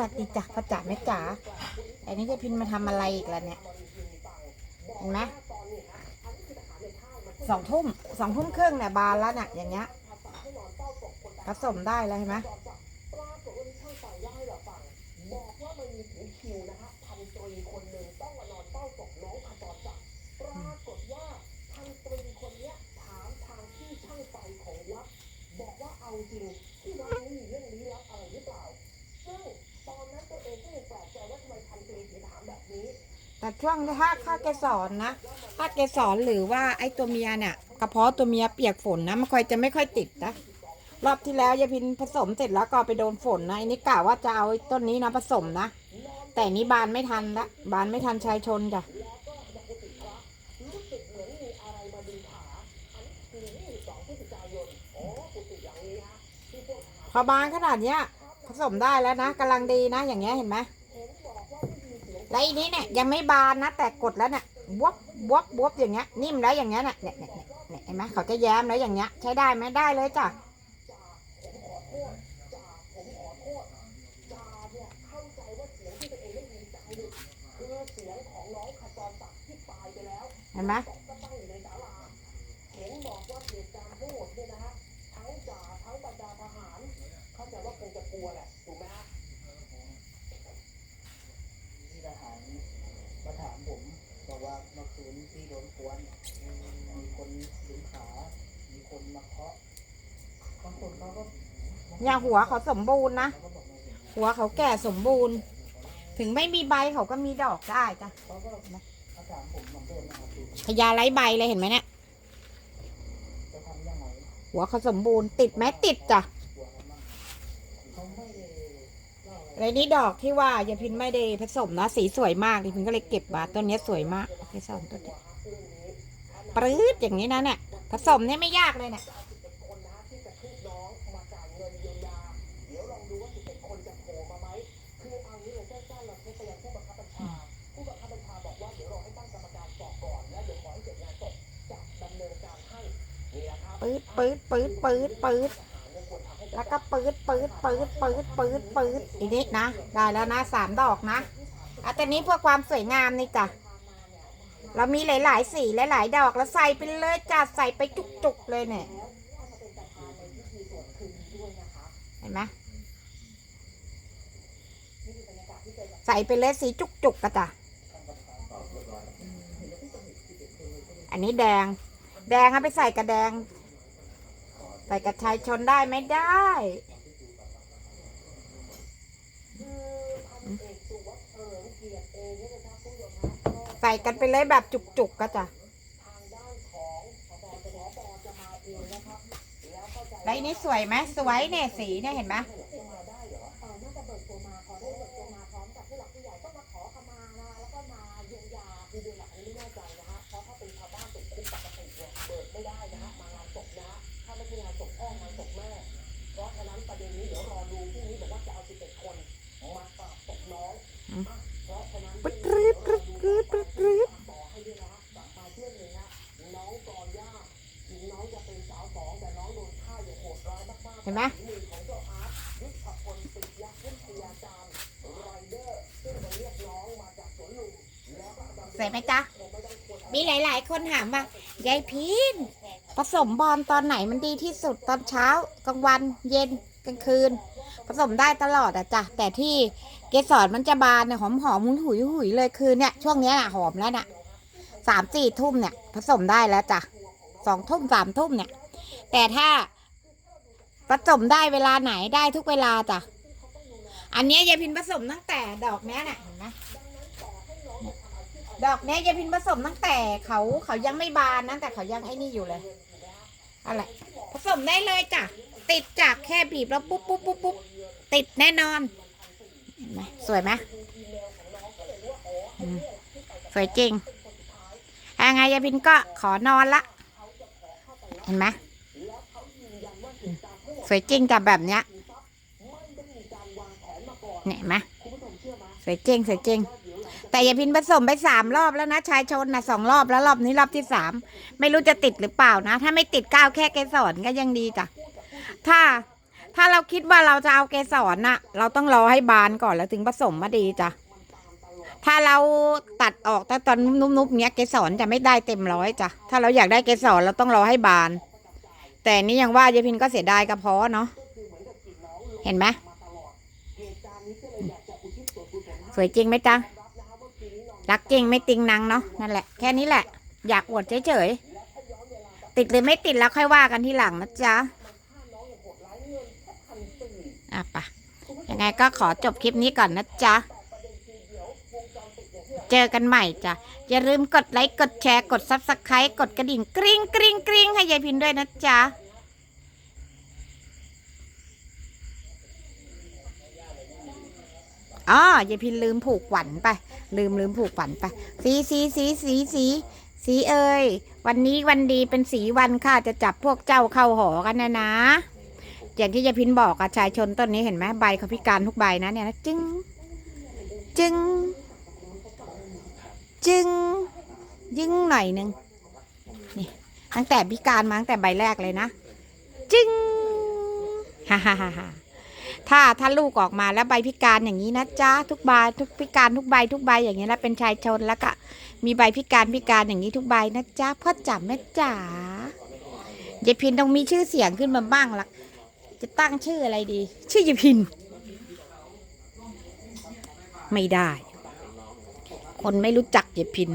วัสดีจ้ะพ่อจ๋าแม่จ๋าไอ้นี่จะพินมาทำอะไรอีกล่ะเนี่ยเห็นไหมสองทุ่มสองทุ่มครึ่งเนี่ยบานแล้วเนี่ยอย่างเงี้ยผสมได้แล้วเห็นไหม แต่ช่วงถ้าถ้าแกสอนนะถ้าแกสอนหรือว่าไอ้ตัวเมียเนี่ยกระเพาะตัวเมียเปียกฝนนะมันค่อยจะไม่ค่อยติดนะรอบที่แล้วยายพินผสมเสร็จแล้วก็ไปโดนฝนนะอันนี้กะว่าจะเอาต้นนี้นะผสมนะแต่นี้บานไม่ทันละบานไม่ทันชายชนจ้ะพอบานขนาดเนี้ยผสมได้แล้วนะกำลังดีนะ อย่างเงี้ยเห็นไหม แล้วอีนี้เนี่ยยังไม่บานนะ แต่กดแล้วเนี่ยบวบบวบบวบอย่างเงี้ย นิ่มแล้วอย่างเงี้ยเนี่ยเนี่ยเนี่ยเนี่ยเห็นไหมเขาจะแย้มแล้วอย่างเงี้ย ใช้ได้ไหมได้เลยจ้ะเห็นไหม ที่ทหารมาถามผมบอกว่าเมื่อคืนที่โดนกวนมีคนดึงขา มีคนมา เคาะบางคนเขาก็เนี่ยหัวเขาสมบูรณ์นะ หัวเขาแก่สมบูรณ์ ถึงไม่มีใบเขาก็มีดอกได้จ้ะขาก็มาถามผมเหมือนเดิมนะครับคือพญาไร้ใบเลยเห็นไหมเนี่ยจะหัวเขาสมบูรณ์ติดไหมติดจ้ะไม่ได้เล่าอะไรนี้ดอกที่ว่ายายพินไม่ได้ผสมนะ สีสวยมากยายพินก็เลยเก็บมาต้นนี้สวยมากโอเคสองต้นเปรื๊ดอย่างนี้นะเนี่ย ผสมเนี่ยไม่ยากเลยเนี่ยปืดปืดปืดปืดปืดแล้วก็ปืดปืดปืดปืดปืดปืดอีกนิดนะ ได้แล้วนะสามดอกนะอะแต่นี้เพื่อความสวยงามนี่จ้ะ เรามีหลาย ๆ สีหลาย ๆ ดอกแล้วใส่ไปเลยจ้ะใส่ไปจุก ๆ เลยเนี่ยเห็นไหมใส่ไปเลยสีจุก ๆกะจ้ะอันนี้แดง แดงเอาไปใส่กระแดง ใส่กระชายชนได้ไม่ได้ ใส่กันไปเลยแบบจุกๆก็จ้ะไรนนี้สวยไหมสวยเนี่ยสีเนี่ยเห็นไหมปึ๊ดรึดปึ๊ดรึดปึ๊ดรึดเห็นไหมสวยไหมจ๊ะ มีหลาย ๆ คนถามว่ายายพีนผสมบอลตอนไหนมันดีที่สุดตอนเช้ากลางวันเย็นกลางคืน ผสมได้ตลอดอะจ้ะ แต่ที่เกสรมันจะบานเนี่ยหอมหอมหุยหุยหุยเลยคือเนี่ย ช่วงเนี้ยน่ะหอมแล้วน่ะสามสี่ทุ่มเนี่ย ผสมได้แล้วจ้ะสองทุ่มสามทุ่มเนี่ย แต่ถ้า ผสมได้เวลาไหนได้ทุกเวลาจ้ะ อันนี้ยายพินผสมตั้งแต่ดอกเนี้ยน่ะเห็นไหมดอกเนี้ยยายพินผสมตั้งแต่เขาเขายังไม่บานนะแต่เขายังไอ้นี่อยู่เลยอะไรผสมได้เลยจ้ะ ติดจากแค่บีบแล้วปุ๊บปุ๊บปุ๊บปุ๊บติดแน่นอนเห็นไหมสวยไหมสวยจริงอะไงยายพินก็ขอนอนละ เห็นไหม สวยจริงกับแบบเนี้ยเนี่ยเห็นไหมสวยจริงสวยจริง แต่ยาพินผสมไปสามรอบแล้วนะชายชนนะสองรอบแล้วรอบนี้รอบที่สามไม่รู้จะติดหรือเปล่านะ ถ้าไม่ติดก้าวแค่เกสรก็ยังดีจ้ะถ้าถ้าเราคิดว่าเราจะเอาเกสรน่ะ เราต้องรอให้บานก่อนแล้วถึงผสมมาดีจ้ะถ้าเราตัดออกแต่ตอนนุ่มๆเนี้ยเกสรจะไม่ได้เต็มร้อยจ้ะถ้าเราอยากได้เกสรเราต้องรอให้บาน แต่นี่ยังว่ายายพินก็เสียดายกระเพาะเนาะเห็นไหมสวยจริงไหมจ๊ะรักจริงไม่ติงนังเนาะนั่นแหละแค่นี้แหละ อยากอวดเฉยๆติดหรือไม่ติดแล้วค่อยว่ากันที่หลังนะจ๊ะอะปะยังไงก็ขอจบคลิปนี้ก่อนนะจ๊ะ เจอกันใหม่จ้ะ อย่าลืมกดไลค์ กดแชร์ กดซับสไครต์กดกระดิ่งกริ๊งกริ๊งกริ๊งให้ยายพินด้วยนะจ๊ะอ๋อยายพินลืมผูกหวันไป ลืมลืมผูกหวันไป สีสีสีสีสีสีเอ้ย วันนี้วันดีเป็นสีวันค่ะ จะจับพวกเจ้าเข้าหอกันนะนะอย่างที่ยายพินบอกอะชายชนต้นนี้เห็นไหมใบเขาพิการทุกใบนะเนี่ยนะจึง จึง จึงยึงหน่อยหนึ่งนี่ตั้งแต่พิการมาตั้งแต่ใบแรกเลยนะ จึงฮ่าฮ่าฮ่าถ้าถ้าลูกออกมาแล้วใบพิการอย่างนี้นะจ๊ะทุกใบทุกพิการทุกใบทุกใบอย่างนี้แล้วเป็นชายชนแล้วก็มีใบพิการพิการอย่างนี้ทุกใบนะจ๊ะพ่อจ๋าแม่จ๋ายายพินต้องมีชื่อเสียงขึ้นมาบ้างละจะตั้งชื่ออะไรดี ชื่อยายพิน ไม่ได้ คนไม่รู้จักยายพิน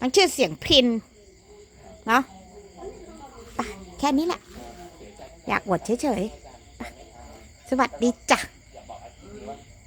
ตั้งชื่อเสียงพิน เนาะไปแค่นี้แหละ อยากอวดเฉยๆ สวัสดีจ้ะ